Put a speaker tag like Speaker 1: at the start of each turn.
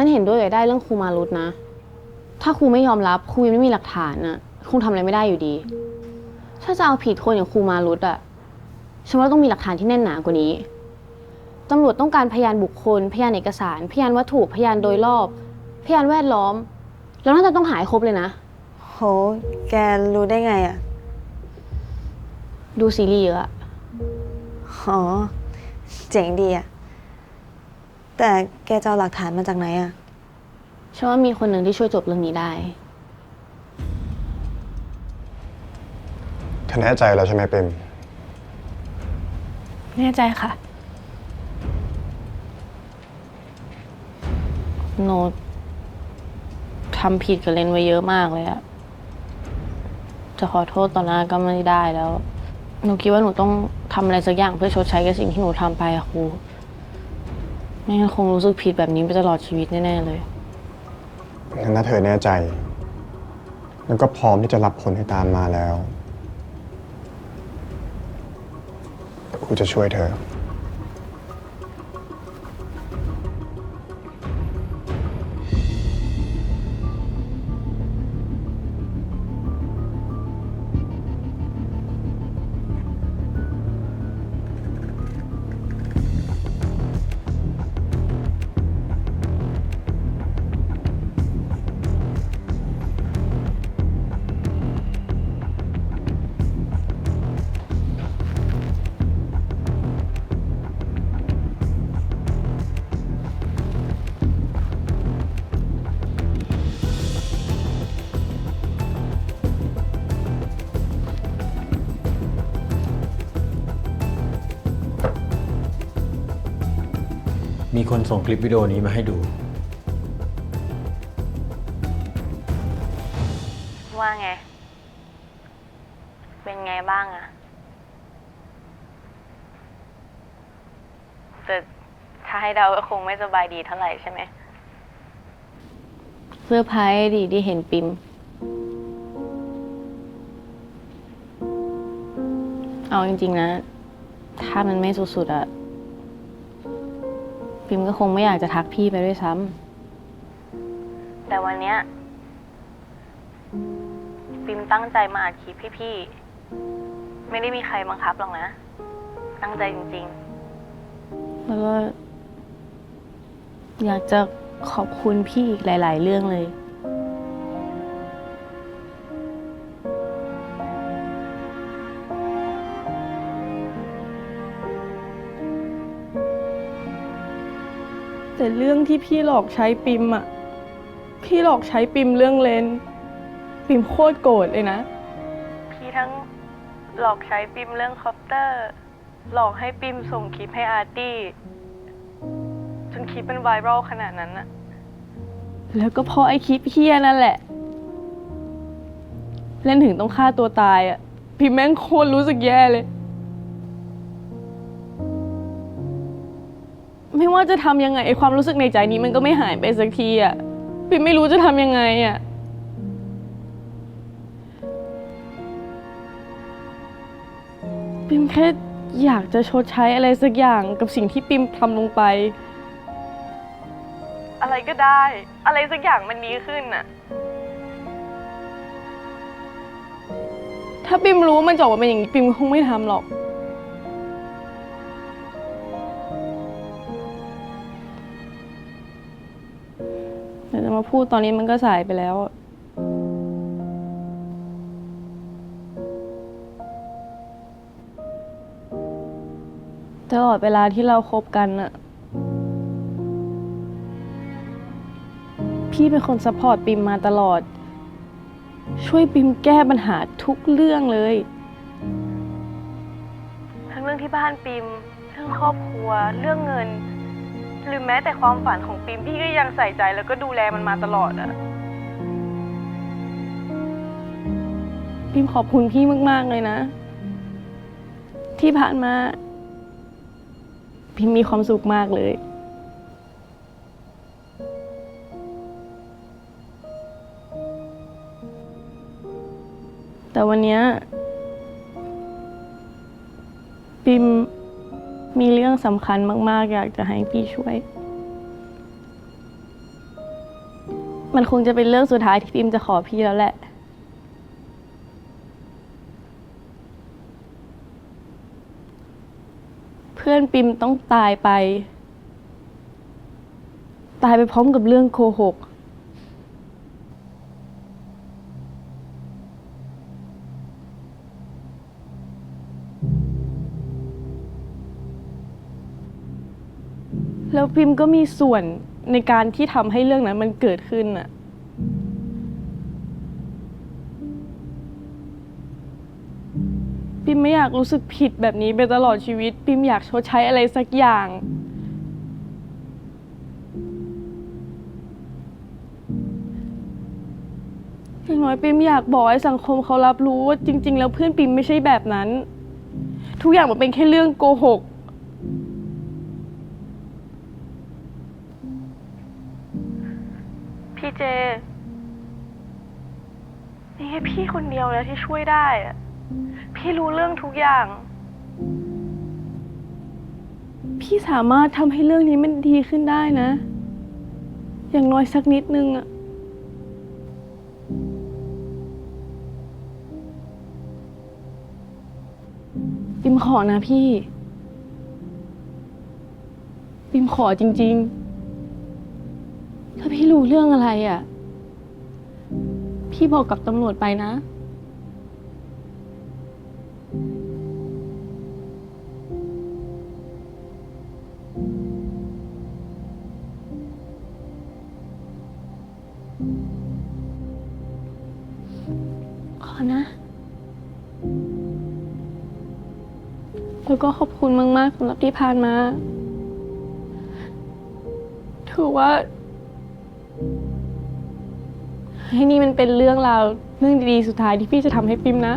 Speaker 1: ฉันเห็นด้วยกับได้เรื่องครูมารุตนะ ถ้าครูไม่ยอมรับครูยังไม่มีหลักฐานน่ะคงทำอะไรไม่ได้อยู่ดี ถ้าจะเอาผิดคนอย่างครูมารุตอะฉันว่าต้องมีหลักฐานที่แน่นหนากว่านี้ตำรวจต้องการพยานบุคคล พยานเอกสาร พยานวัตถุพยานโดยรอบ พยานแวดล้อม แล้วน่าจะต้องหายครบเลยนะ
Speaker 2: โห แกรู้ได้ไงอะ
Speaker 1: ดูซีรีส์เยอะอะ
Speaker 2: อ๋อ เจ๋งดีอะ แต่แกจะเอาหลักฐานมาจากไหนอะ
Speaker 1: ฉันว่ามีคนหนึ่งที่ช่วยจบเรื่องนี้ได้
Speaker 3: เธอแน่ใจแล้วใช่ไหมเปรม
Speaker 1: แน่ใจค่ะ โนตทำผิดกับเลนไว้เยอะมากเลยอะจะขอโทษตอนหน้าก็ไม่ได้แล้ว หนูคิดว่าหนูต้องทำอะไรสักอย่างเพื่อชดใช้กับสิ่งที่หนูทำไปอะครู ไม่งั้นคงรู้สึกผิดแบบนี้ไปตลอดชีวิตแน่ ๆ เลย
Speaker 3: งั้นถ้าเธอแน่ใจ แล้วก็พร้อมที่จะรับผลให้ตามมาแล้วกูจะช่วยเธอ
Speaker 4: มีคนส่งคลิปวิดีโอนี้มาให้ดู
Speaker 1: ว่าไง เป็นไงบ้างอะแต่ถ้าให้เดาก็คงไม่สบายดีเท่าไหร่ใช่ไหมเสื้อร์ไพรส์ดีที่เห็นปิม เอาจริงๆนะ ถ้ามันไม่สุดๆอะ ปิมก็คงไม่อยากจะทักพี่ไปด้วยซ้ำแต่วันเนี้ยปิมตั้งใจมาอัดคลิปให้พี่ ไม่ได้มีใครบังคับหรอกนะ ตั้งใจจริง ๆ แล้วก็อยากจะขอบคุณพี่อีกหลาย ๆ เรื่องเลย
Speaker 5: เรื่องที่พี่หลอกใช้ปิมอะพี่หลอกใช้ปิมเรื่องเลน ปิมโคตรโกรธเลยนะ
Speaker 1: พี่ทั้งหลอกใช้ปิมเรื่องคอปเตอร์ หลอกให้ปิมส่งคลิปให้อาร์ตี้ จนคลิปเป็นไวรัลขนาดนั้นอะ
Speaker 5: แล้วก็เพราะไอคลิปเฮียนั่นแหละ เล่นถึงต้องฆ่าตัวตายอะพิมแม่งโคตรรู้สึกแย่เลย ไม่ว่าจะทำยังไงไอความรู้สึกในใจนี้มันก็ไม่หายไปสักทีอะพิมไม่รู้จะทำยังไงอะปิมแค่อยากจะชดใช้อะไรสักอย่างกับสิ่งที่ปิมทำลงไป
Speaker 1: อะไรก็ได้ อะไรสักอย่างมันดีขึ้นอะ
Speaker 5: ถ้าปิมรู้ว่ามันจะออกมาเป็นอย่างนี้ปิมคงไม่ทำหรอก มาพูดตอนนี้มันก็สายไปแล้ว ตลอดเวลาที่เราคบกันอะพี่เป็นคนซัพพอร์ตปิมมาตลอด ช่วยปิมแก้ปัญหาทุกเรื่องเลย
Speaker 1: ทั้งเรื่องที่บ้านปิม เรื่องครอบครัว เรื่องเงิน หรือแม้แต่ความฝันของปิมพี่ก็ยังใส่ใจแล้วก็ดูแลมันมาตลอดอะ
Speaker 5: พิมขอบคุณพี่มาก ๆ เลยนะ ที่ผ่านมา พิมมีความสุขมากเลย แต่วันนี้ยพิม มีเรื่องสำคัญมาก ๆ อยากจะให้พี่ช่วย
Speaker 1: มันคงจะเป็นเรื่องสุดท้ายที่พิมจะขอพี่แล้วแหละ เพื่อนปิมต้องตายไป ตายไปพร้อมกับเรื่องโกหก แล้วพิมก็มีส่วนในการที่ทำให้เรื่องนั้นมันเกิดขึ้นน่ะปิมไม่อยากรู้สึกผิดแบบนี้ไปตลอดชีวิตปิมอยากชดใช้อะไรสักอย่าง อย่างน้อยปิมอยากบอกให้สังคมเขารับรู้ว่าจริง ๆ แล้วเพื่อนปิมไม่ใช่แบบนั้น ทุกอย่างมันเป็นแค่เรื่องโกหก เจ มีแค่พี่คนเดียวแล้วที่ช่วยได้อะพี่รู้เรื่องทุกอย่าง พี่สามารถทำให้เรื่องนี้มันดีขึ้นได้นะ อย่างน้อยสักนิดนึงอะปิมขอนะพี่ ปิมขอจริง ๆ รู้เรื่องอะไรอะ่ะ พี่บอกกับตำรวจไปนะ ขอนะ แล้วก็ขอบคุณมาก ๆสำหรับที่ผ่านมา ถือว่า ให้นี่มันเป็นเรื่องราวเรื่องดีๆสุดท้ายที่พี่จะทำให้ปิมนะ